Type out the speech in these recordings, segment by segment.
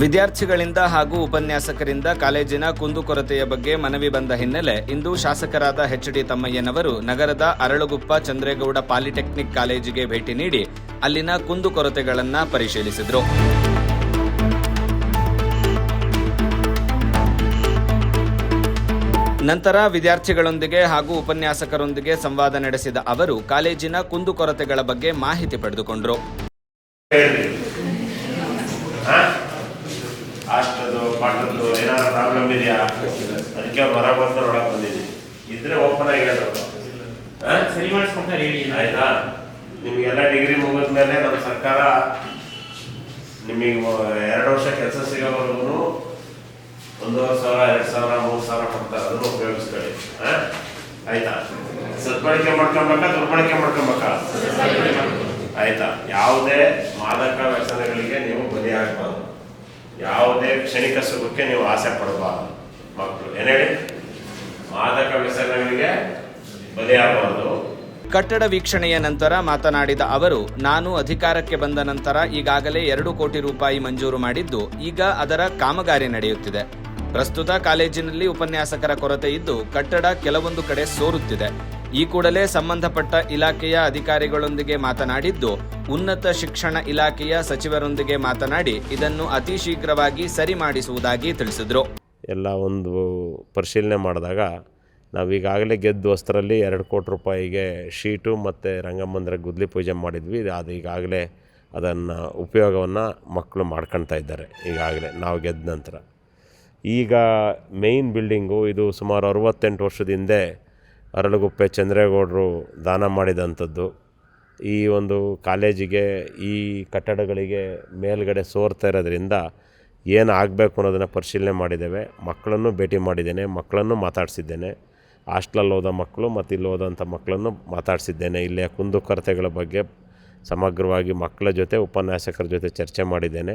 ವಿದ್ಯಾರ್ಥಿಗಳಿಂದ ಹಾಗೂ ಉಪನ್ಯಾಸಕರಿಂದ ಕಾಲೇಜಿನ ಕುಂದುಕೊರತೆಯ ಬಗ್ಗೆ ಮನವಿ ಬಂದ ಹಿನ್ನೆಲೆ ಇಂದು ಶಾಸಕರಾದ ಎಚ್ ಡಿ ತಮ್ಮಯ್ಯನವರು ನಗರದ ಅರಳುಗುಪ್ಪ ಚಂದ್ರೇಗೌಡ ಪಾಲಿಟೆಕ್ನಿಕ್ ಕಾಲೇಜಿಗೆ ಭೇಟಿ ನೀಡಿ ಅಲ್ಲಿನ ಕುಂದುಕೊರತೆಗಳನ್ನು ಪರಿಶೀಲಿಸಿದರು. ನಂತರ ವಿದ್ಯಾರ್ಥಿಗಳೊಂದಿಗೆ ಹಾಗೂ ಉಪನ್ಯಾಸಕರೊಂದಿಗೆ ಸಂವಾದ ನಡೆಸಿದ ಅವರು, ಕಾಲೇಜಿನ ಕುಂದುಕೊರತೆಗಳ ಬಗ್ಗೆ ಮಾಹಿತಿ ಪಡೆದುಕೊಂಡರು. ಅಷ್ಟದು ಪಾಠದ್ದು ಏನಾದ್ರು ಪ್ರಾಬ್ಲಮ್ ಇದೆಯಾ? ಅದಕ್ಕೆ ಅವ್ರು ಹೊರಗೆ ಬರ್ತಾರೆ ಒಳಗೆ ಬಂದಿದ್ದೀನಿ. ಇದ್ರೆ ಓಪನ್ ಆಗಿ ಹೇಳೋದು? ಸರಿ ಮಾಡಿಸ್ಕೊಂತಾರೆ ಹೇಳಿ. ಆಯ್ತಾ? ನಿಮಗೆಲ್ಲ ಡಿಗ್ರಿ ಮುಗಿದ್ಮೇಲೆ ನಮ್ಮ ಸರ್ಕಾರ ನಿಮಗೆ ಎರಡು ವರ್ಷ ಕೆಲಸ ಸಿಗೋವರೆಗೂ ಒಂದೂವರೆ ಸಾವಿರ ಎರಡು ಸಾವಿರ ಮೂರು ಸಾವಿರ ಕೊಡ್ತಾರೆ ಅದನ್ನು ಉಪಯೋಗಿಸ್ಕೊಳ್ಳಿ. ಹಾ? ಆಯ್ತಾ? ಸದ್ಬಳಕೆ ಮಾಡ್ಕೊಬೇಕಾ ದುರ್ಬಳಕೆ ಮಾಡ್ಕೊಬೇಕಾ. ಆಯ್ತಾ? ಯಾವುದೇ ಮಾದಕ ವ್ಯಸನಗಳಿಗೆ ನೀವು ಬಲಿಯಾಗಬಾರ್ದು. ಯಾವುದೇ ಕ್ಷಣಿಕ ಸುಖಕ್ಕೆ ನೀವು ಆಸೆ ಪಡಬಾರದು. ಮಕ್ಕಳು ಏನ್ ಹೇಳಿ? ಮಾದಕ ವ್ಯಸನಗಳಿಗೆ ಬಲಿಯಾಗಬಾರದು. ಕಟ್ಟಡ ವೀಕ್ಷಣೆಯ ನಂತರ ಮಾತನಾಡಿದ ಅವರು, ನಾನು ಅಧಿಕಾರಕ್ಕೆ ಬಂದ ನಂತರ ಈಗಾಗಲೇ ಎರಡು ಕೋಟಿ ರೂಪಾಯಿ ಮಂಜೂರು ಮಾಡಿದ್ದು, ಈಗ ಅದರ ಕಾಮಗಾರಿ ನಡೆಯುತ್ತಿದೆ. ಪ್ರಸ್ತುತ ಕಾಲೇಜಿನಲ್ಲಿ ಉಪನ್ಯಾಸಕರ ಕೊರತೆ ಇದ್ದು, ಕಟ್ಟಡ ಕೆಲವೊಂದು ಕಡೆ ಸೋರುತ್ತಿದೆ. ಈ ಕೂಡಲೇ ಸಂಬಂಧಪಟ್ಟ ಇಲಾಖೆಯ ಅಧಿಕಾರಿಗಳೊಂದಿಗೆ ಮಾತನಾಡಿದ್ದು, ಉನ್ನತ ಶಿಕ್ಷಣ ಇಲಾಖೆಯ ಸಚಿವರೊಂದಿಗೆ ಮಾತನಾಡಿ ಇದನ್ನು ಅತಿ ಶೀಘ್ರವಾಗಿ ಸರಿ ಮಾಡಿಸುವುದಾಗಿ ತಿಳಿಸಿದರು. ಎಲ್ಲ ಒಂದು ಪರಿಶೀಲನೆ ಮಾಡಿದಾಗ ನಾವು ಈಗಾಗಲೇ ಗೆದ್ದು ವಸ್ತ್ರಲ್ಲಿ ಎರಡು ಕೋಟಿ ರೂಪಾಯಿಗೆ ಶೀಟು ಮತ್ತು ರಂಗಮಂದಿರ ಗುದ್ಲಿ ಪೂಜೆ ಮಾಡಿದ್ವಿ. ಅದು ಈಗಾಗಲೇ ಅದನ್ನು ಉಪಯೋಗವನ್ನು ಮಕ್ಕಳು ಮಾಡ್ಕೊಳ್ತಾ ಇದ್ದಾರೆ ಈಗಾಗಲೇ ನಾವು ಗೆದ್ದ ನಂತರ. ಈಗ ಮೇಯ್ನ್ ಬಿಲ್ಡಿಂಗು ಇದು ಸುಮಾರು ಅರವತ್ತೆಂಟು ವರ್ಷದ ಹಿಂದೆ ಅರಳುಗುಪ್ಪೆ ಚಂದ್ರೇಗೌಡರು ದಾನ ಮಾಡಿದಂಥದ್ದು. ಈ ಒಂದು ಕಾಲೇಜಿಗೆ, ಈ ಕಟ್ಟಡಗಳಿಗೆ ಮೇಲ್ಗಡೆ ಸೋರ್ತಾ ಇರೋದ್ರಿಂದ ಏನು ಆಗಬೇಕು ಅನ್ನೋದನ್ನು ಪರಿಶೀಲನೆ ಮಾಡಿದ್ದೇವೆ. ಮಕ್ಕಳನ್ನು ಭೇಟಿ ಮಾಡಿದ್ದೇನೆ, ಮಕ್ಕಳನ್ನು ಮಾತಾಡಿಸಿದ್ದೇನೆ. ಹಾಸ್ಟ್ಲಲ್ಲಿ ಹೋದ ಮಕ್ಕಳು ಮತ್ತು ಇಲ್ಲಿ ಹೋದಂಥ ಮಕ್ಕಳನ್ನು ಮಾತಾಡಿಸಿದ್ದೇನೆ. ಇಲ್ಲಿಯ ಕುಂದುಕೊರತೆಗಳ ಬಗ್ಗೆ ಸಮಗ್ರವಾಗಿ ಮಕ್ಕಳ ಜೊತೆ, ಉಪನ್ಯಾಸಕರ ಜೊತೆ ಚರ್ಚೆ ಮಾಡಿದ್ದೇನೆ.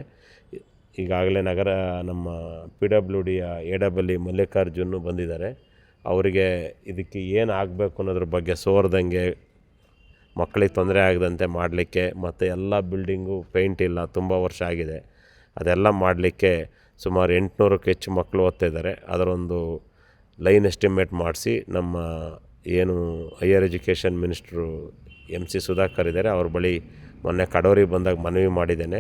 ಈಗಾಗಲೇ ನಗರ, ನಮ್ಮ ಪಿ ಡಬ್ಲ್ಯೂ ಡಿಯ ಎ ಡಬಲ್ ಮಲ್ಲಿಕಾರ್ಜುನ್ ಬಂದಿದ್ದಾರೆ. ಅವರಿಗೆ ಇದಕ್ಕೆ ಏನು ಆಗಬೇಕು ಅನ್ನೋದ್ರ ಬಗ್ಗೆ ಸೋರ್ದಂಗೆ ಮಕ್ಕಳಿಗೆ ತೊಂದರೆ ಆಗದಂತೆ ಮಾಡಲಿಕ್ಕೆ ಮತ್ತು ಎಲ್ಲ ಬಿಲ್ಡಿಂಗು ಪೇಂಟ್ ಇಲ್ಲ, ತುಂಬ ವರ್ಷ ಆಗಿದೆ. ಅದೆಲ್ಲ ಮಾಡಲಿಕ್ಕೆ ಸುಮಾರು ಎಂಟುನೂರಕ್ಕೆ ಹೆಚ್ಚು ಮಕ್ಕಳು ಓದ್ತಾ ಇದ್ದಾರೆ ಅದರೊಂದು ಲೈನ್ ಎಸ್ಟಿಮೇಟ್ ಮಾಡಿಸಿ ನಮ್ಮ ಏನು higher education minister M C Sudhakar ಇದ್ದಾರೆ. ಅವ್ರ ಬಳಿ ಮೊನ್ನೆ ಕಡೋರಿಗೆ ಬಂದಾಗ ಮನವಿ ಮಾಡಿದ್ದೇನೆ.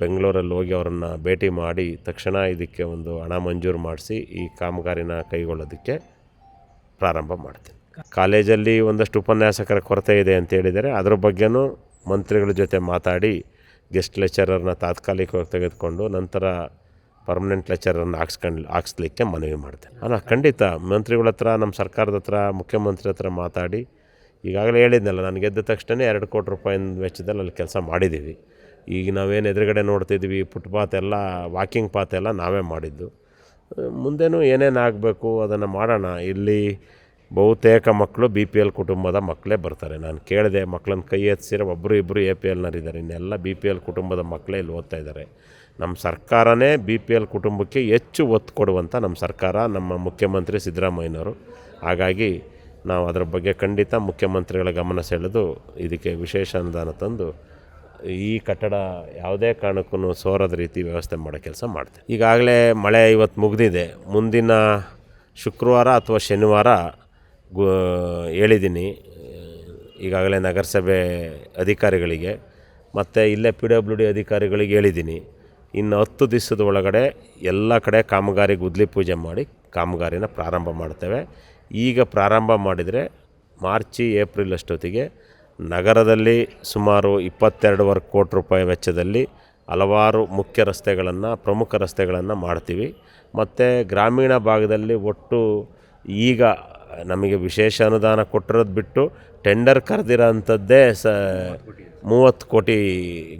ಬೆಂಗಳೂರಲ್ಲಿ ಹೋಗಿ ಅವರನ್ನು ಭೇಟಿ ಮಾಡಿ ತಕ್ಷಣ ಇದಕ್ಕೆ ಒಂದು ಹಣ ಮಂಜೂರು ಮಾಡಿಸಿ ಈ ಕಾಮಗಾರಿನ ಕೈಗೊಳ್ಳೋದಕ್ಕೆ. ಪ್ರಾರಂಭ ಮಾಡ್ತೀನಿ. ಕಾಲೇಜಲ್ಲಿ ಒಂದಷ್ಟು ಉಪನ್ಯಾಸಕರ ಕೊರತೆ ಇದೆ ಅಂತ ಹೇಳಿದರೆ ಅದರ ಬಗ್ಗೆನೂ ಮಂತ್ರಿಗಳ ಜೊತೆ ಮಾತಾಡಿ ಗೆಸ್ಟ್ ಲೆಕ್ಚರರ್ನ ತಾತ್ಕಾಲಿಕವಾಗಿ ತೆಗೆದುಕೊಂಡು ನಂತರ ಪರ್ಮನೆಂಟ್ ಲೆಕ್ಚರನ್ನು ಹಾಕ್ಸ್ಕೊಂಡು, ಹಾಕ್ಸ್ಲಿಕ್ಕೆ ಮನವಿ ಮಾಡ್ತೇನೆ. ಅಲ್ಲ, ಖಂಡಿತ ಮಂತ್ರಿಗಳ ಹತ್ರ, ನಮ್ಮ ಸರ್ಕಾರದ ಹತ್ರ, ಮುಖ್ಯಮಂತ್ರಿ ಹತ್ರ ಮಾತಾಡಿ, ಈಗಾಗಲೇ ಹೇಳಿದ್ನಲ್ಲ, ನಾನು ಗೆದ್ದ ತಕ್ಷಣ ಎರಡು ಕೋಟಿ ರೂಪಾಯಿ ವೆಚ್ಚದಲ್ಲಿ ಅಲ್ಲಿ ಕೆಲಸ ಮಾಡಿದ್ದೀವಿ. ಈಗ ನಾವೇನು ಎದುರುಗಡೆ ನೋಡ್ತಿದ್ವಿ ಫುಟ್ಪಾತ್ ಎಲ್ಲ ವಾಕಿಂಗ್ ಪಾತ್ ಎಲ್ಲ ನಾವೇ ಮಾಡಿದ್ದು. ಮುಂದೇನೂ ಏನೇನು ಆಗಬೇಕು ಅದನ್ನು ಮಾಡೋಣ. ಇಲ್ಲಿ ಬಹುತೇಕ ಮಕ್ಕಳು ಬಿ ಪಿ ಎಲ್ ಕುಟುಂಬದ ಮಕ್ಕಳೇ ಬರ್ತಾರೆ. ನಾನು ಕೇಳಿದೆ ಮಕ್ಕಳನ್ನ ಕೈ ಎತ್ತಿಸಿರೋ ಒಬ್ಬರು ಇಬ್ಬರು ಎ ಪಿ ಎಲ್ನರಿದ್ದಾರೆ ಇನ್ನೆಲ್ಲ ಬಿ ಪಿ ಎಲ್ ಕುಟುಂಬದ ಮಕ್ಕಳೇ ಇಲ್ಲಿ ಓದ್ತಾ ಇದ್ದಾರೆ ನಮ್ಮ ಸರ್ಕಾರನೇ ಬಿ ಪಿ ಎಲ್ ಕುಟುಂಬಕ್ಕೆ ಹೆಚ್ಚು ಒತ್ತು ಕೊಡುವಂಥ ನಮ್ಮ ಸರ್ಕಾರ, ನಮ್ಮ ಮುಖ್ಯಮಂತ್ರಿ ಸಿದ್ದರಾಮಯ್ಯನವರು. ಹಾಗಾಗಿ ನಾವು ಅದರ ಬಗ್ಗೆ ಖಂಡಿತ ಮುಖ್ಯಮಂತ್ರಿಗಳ ಗಮನ ಸೆಳೆದು ಇದಕ್ಕೆ ವಿಶೇಷ ಅನುದಾನ ತಂದು ಈ ಕಟ್ಟಡ ಯಾವುದೇ ಕಾರಣಕ್ಕೂ ಸೋರದ ರೀತಿ ವ್ಯವಸ್ಥೆ ಮಾಡೋ ಕೆಲಸ ಮಾಡ್ತೇವೆ. ಈಗಾಗಲೇ ಮಳೆ ಇವತ್ತು ಮುಗಿದಿದೆ. ಮುಂದಿನ ಶುಕ್ರವಾರ ಅಥವಾ ಶನಿವಾರ ಗು ಹೇಳಿದ್ದೀನಿ. ಈಗಾಗಲೇ ನಗರಸಭೆ ಅಧಿಕಾರಿಗಳಿಗೆ ಮತ್ತು ಇಲ್ಲೇ ಪಿ ಡಬ್ಲ್ಯೂ ಡಿ ಅಧಿಕಾರಿಗಳಿಗೆ ಹೇಳಿದ್ದೀನಿ. ಇನ್ನು ಹತ್ತು ದಿವಸದ ಒಳಗಡೆ ಎಲ್ಲ ಕಡೆ ಕಾಮಗಾರಿ ಗುದ್ಲಿ ಪೂಜೆ ಮಾಡಿ ಕಾಮಗಾರಿನ ಪ್ರಾರಂಭ ಮಾಡ್ತೇವೆ. ಈಗ ಪ್ರಾರಂಭ ಮಾಡಿದರೆ ಮಾರ್ಚಿ, ಏಪ್ರಿಲ್ ಅಷ್ಟೊತ್ತಿಗೆ ನಗರದಲ್ಲಿ ಸುಮಾರು ಇಪ್ಪತ್ತೆರಡುವರೆ ಕೋಟಿ ರೂಪಾಯಿ ವೆಚ್ಚದಲ್ಲಿ ಹಲವಾರು ಮುಖ್ಯ ರಸ್ತೆಗಳನ್ನು, ಪ್ರಮುಖ ರಸ್ತೆಗಳನ್ನು ಮಾಡ್ತೀವಿ. ಮತ್ತು ಗ್ರಾಮೀಣ ಭಾಗದಲ್ಲಿ ಒಟ್ಟು ಈಗ ನಮಗೆ ವಿಶೇಷ ಅನುದಾನ ಕೊಟ್ಟಿರೋದು ಬಿಟ್ಟು ಟೆಂಡರ್ ಕರೆದಿರೋ ಅಂಥದ್ದೇ ಸ ಮೂವತ್ತು ಕೋಟಿ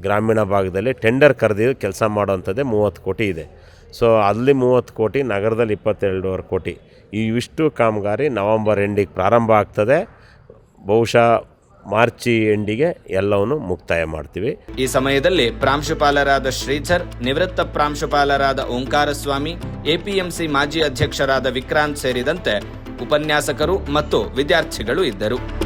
ಗ್ರಾಮೀಣ ಭಾಗದಲ್ಲಿ ಟೆಂಡರ್ ಕರೆದಿ ಕೆಲಸ ಮಾಡೋವಂಥದ್ದೇ ಮೂವತ್ತು ಕೋಟಿ ಇದೆ. ಸೊ, ಅಲ್ಲಿ ಮೂವತ್ತು ಕೋಟಿ, ನಗರದಲ್ಲಿ ಇಪ್ಪತ್ತೆರಡುವರೆ ಕೋಟಿ. ಇವಿಷ್ಟು ಕಾಮಗಾರಿ ನವಂಬರ್ ಎಂಡಿಗೆ ಪ್ರಾರಂಭ ಆಗ್ತದೆ. ಬಹುಶಃ ಮಾರ್ಚಿ ಎಂಡಿಗೆ ಎಲ್ಲವನ್ನು ಮುಕ್ತಾಯ ಮಾಡ್ತೀವಿ. ಈ ಸಮಯದಲ್ಲಿ ಪ್ರಾಂಶುಪಾಲರಾದ ಶ್ರೀಧರ್, ನಿವೃತ್ತ ಪ್ರಾಂಶುಪಾಲರಾದ ಓಂಕಾರಸ್ವಾಮಿ, ಎಪಿಎಂಸಿ ಮಾಜಿ ಅಧ್ಯಕ್ಷರಾದ ವಿಕ್ರಾಂತ್ ಸೇರಿದಂತೆ ಉಪನ್ಯಾಸಕರು ಮತ್ತು ವಿದ್ಯಾರ್ಥಿಗಳು ಇದ್ದರು.